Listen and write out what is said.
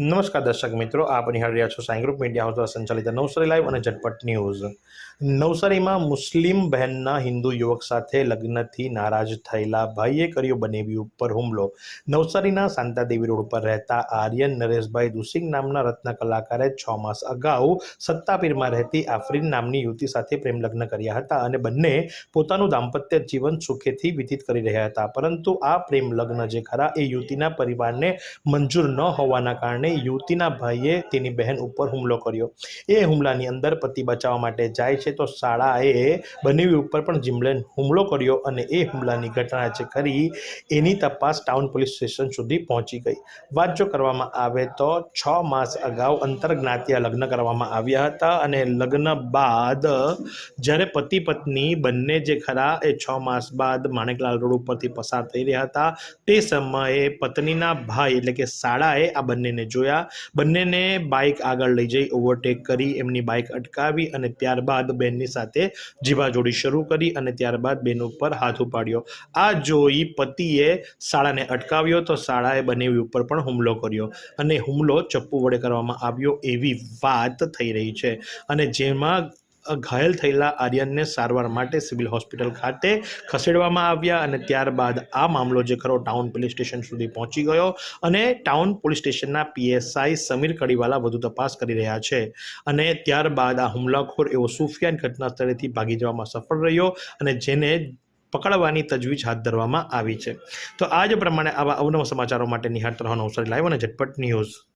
નમસ્કાર દર્શક મિત્રો, આપ નિહાળી રહ્યા છો સાઈ ગ્રુપ મીડિયા હાઉસ દ્વારા સંચાલિત નવસારી લાઈવ અને ઝટપટ ન્યૂઝ. નવસારીમાં મુસ્લિમ બહેનના હિન્દુ યુવક સાથે લગ્નથી નારાજ થયેલા ભાઈએ કર્યો બનેવી ઉપર હુમલો. નવસારીના શાંતાદેવી રોડ પર રહેતા આર્યન નરેશભાઈ દુસિંગ નામના રત્ન કલાકારે છ માસ અગાઉ સત્તાપીરમાં રહેતી આફરીન નામની યુવતી સાથે પ્રેમ લગ્ન કર્યા હતા અને બંને પોતાનું દાંપત્ય જીવન સુખેથી વ્યતીત કરી રહ્યા હતા. પરંતુ આ પ્રેમ લગ્ન જે ખરા એ યુવતીના પરિવારને મંજૂર ન હોવાના કારણે યુવતીના ભાઈએ તેની બહેન ઉપર હુમલો કર્યો. એ હુમલાની અંદર પતિ બચાવવા માટે જાય છે તો શાળાએ બનેવી ઉપર પણ જીમલેન હુમલો કર્યો અને એ હુમલાની ઘટના છે ખરી એની તપાસ ટાઉન પોલીસ સ્ટેશન સુધી પહોંચી ગઈ. વાત કરવામાં આવે તો છ માસ અગાઉ અંતરજ્ઞાતિયા લગ્ન કરવામાં આવ્યા હતા અને લગ્ન બાદ જ્યારે પતિ પત્ની બંને જે ખરા એ છ માસ બાદ માણેકલાલ રોડ ઉપરથી પસાર થઈ રહ્યા હતા, તે સમયે પત્નીના ભાઈ એટલે કે શાળાએ આ બંનેને જોયા. બંનેને બાઇક આગળ લઈ જઈ ઓવરટેક કરી, એમની બાઇક અટકાવી અને ત્યારબાદ બેનની સાથે જીવાજોડી શરૂ કરી અને ત્યારબાદ બેન ઉપર હાથ ઉપાડ્યો. આ જોઈ પતિએ શાળાને અટકાવ્યો તો શાળાએ બનેવી ઉપર પણ હુમલો કર્યો અને હુમલો ચપ્પુ વડે કરવામાં આવ્યો એવી વાત થઈ રહી છે. અને જેમાં ઘાયલ થયેલા આર્યનને સારવાર માટે સિવિલ હોસ્પિટલ ખાતે ખસેડવામાં આવ્યા અને ત્યારબાદ આ મામલો જે ખરો ટાઉન પોલીસ સ્ટેશન સુધી પહોંચી ગયો અને ટાઉન પોલીસ સ્ટેશનના પીએસઆઈ સમીર કડીવાલા વધુ તપાસ કરી રહ્યા છે. અને ત્યારબાદ આ હુમલાખોર એવો સુફિયાન ઘટના સ્થળેથી ભાગી જવામાં સફળ રહ્યો અને જેને પકડવાની તજવીજ હાથ ધરવામાં આવી છે. તો આજ પ્રમાણે આવા અવનવ સમાચારો માટે નિહાળતા રહો નવસારી લાઈવ અને ઝટપટ ન્યૂઝ.